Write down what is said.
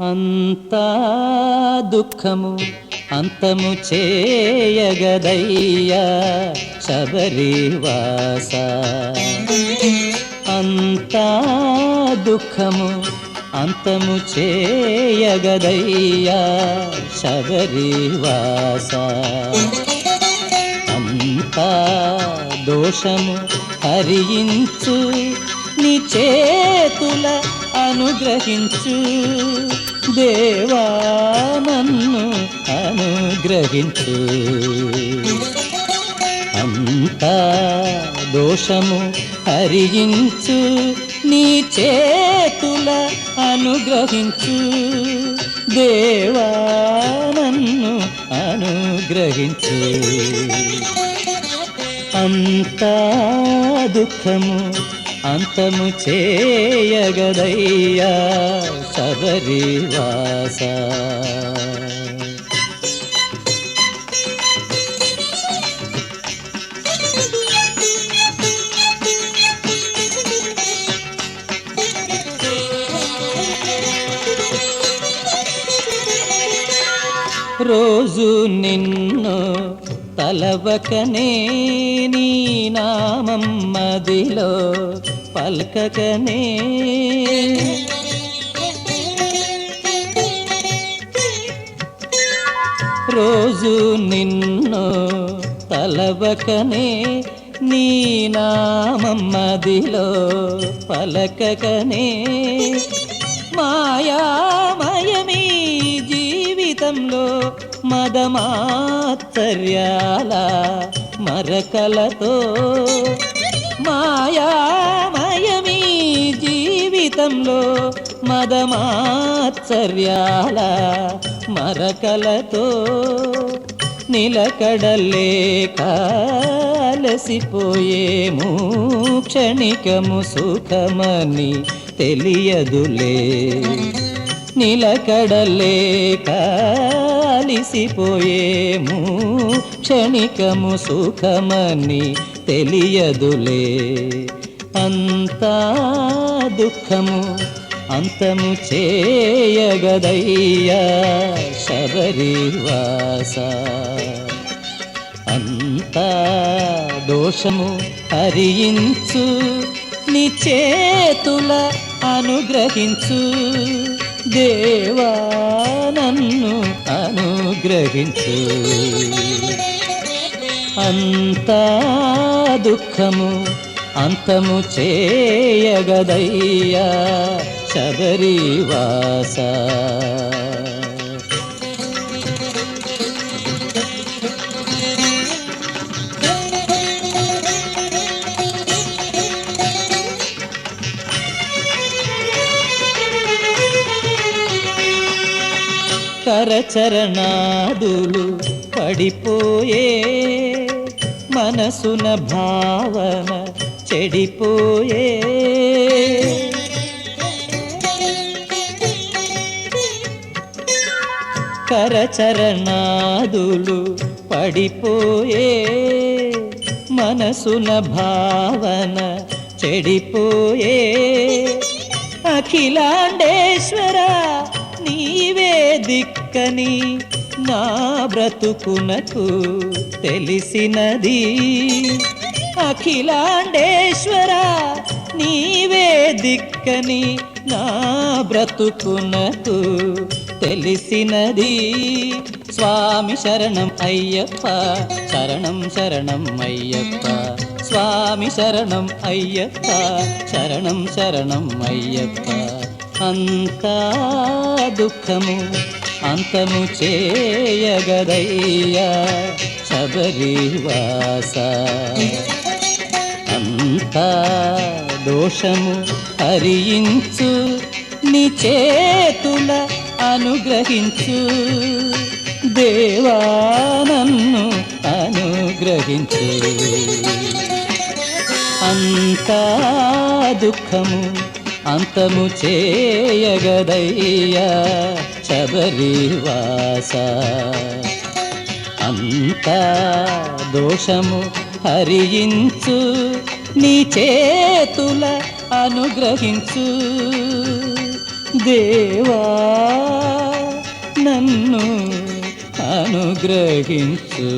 అంతా దుఃఖము అంతము చేయగదయ్యా శబరివాస అంతా దుఃఖము అంతము చేయగదయ్యా శబరివాస అంతా దోషము హరించు నీ చేతుల అనుగ్రహించు. దేవా నన్ను అనుగ్రహించు. అంతా దోషము హరించు. నీ చేతుల అనుగ్రహించు. దేవా నన్ను అనుగ్రహించు. అంతా దుఃఖము అంతము చేయగదయ్యా శబరివాస రోజు నిన్ను తలవకనే నీ నామం మదిలో పల్కకనే రోజు నిన్ను తలవకనే నీ నామమ్మదిలో మదిలో పలకకనే. మాయామయమీ జీవితంలో మదమాత్సర్యాల మరకలతో జీవితంలో మదమాత్సర్యాల మరకలతో నిలకడలేక అలసిపోయేము క్షణికము సుఖమని తెలియదులే. నిలకడలేక అలిసిపోయేము క్షణికము సుఖమని తెలియదులే. అంతా దుఃఖము అంతము చేయగదయ్యా శబరివాస అంత దోషము హరించు నీ చేతుల అనుగ్రహించు. దేవా నన్ను అనుగ్రహించు. అంతా దుఃఖము అంతము చేయగదయ్యా శబరివాస కరచరణాదులు పడిపోయే మనసున భావన చెడిపోయే. కరచరణాదులు పడిపోయే. మనసున భావన చెడిపోయే. అఖిలాండేశ్వర నీవే దిక్కని నా బ్రతుకునకు తెలిసినది. అఖిలాండేశ్వర నీవే దిక్కని నా బ్రతుకునకు తెలిసినది. స్వామి శరణం అయ్యప్ప శరణం శరణం అయ్యప్ప. స్వామి శరణం అయ్యప్ప శరణం శరణం అయ్యప్ప. అంతా దుఃఖము అంతము చేయగదయ్యా శబరివాస అంతా దోషము హరించు నీ చేతుల అనుగ్రహించు. దేవా నన్ను అనుగ్రహించు. అంతా దుఃఖము అంతము చేయగదయ్యా శబరివాస అంత దోషము హరించు నీ చేతుల అనుగ్రహించు. దేవా నన్ను అనుగ్రహించు.